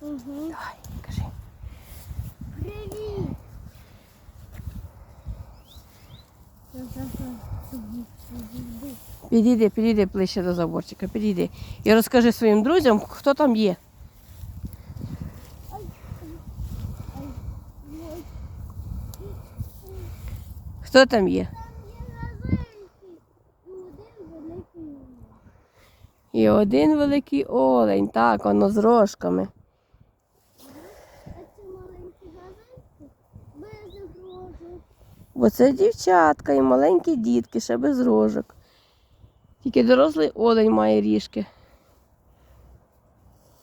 Угу. Давай, кажи. Привіт. Підійди, підійди ближче до заборчика, підійди. І розкажи своїм друзям, хто там є. Хто там є? І один великий олень, так, воно з рожками. Бо це дівчатка і маленькі дітки, ще без рожок. Тільки дорослий олень має ріжки.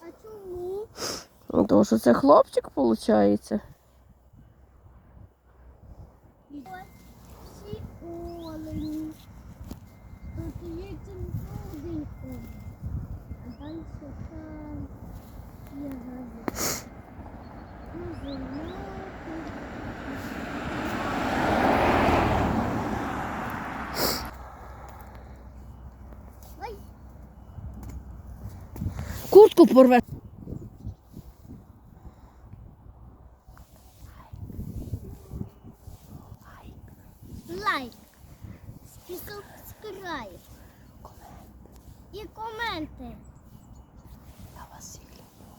А чому? Ну, тому що це хлопчик, виходить. Всі олені. Тут є один олень. А далі там є гази. Куртку порве. лайк, субскрайб і коменти. Я вас всіх люблю.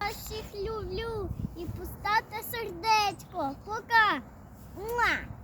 Я всіх люблю і поставте сердечко. Пока. Муа!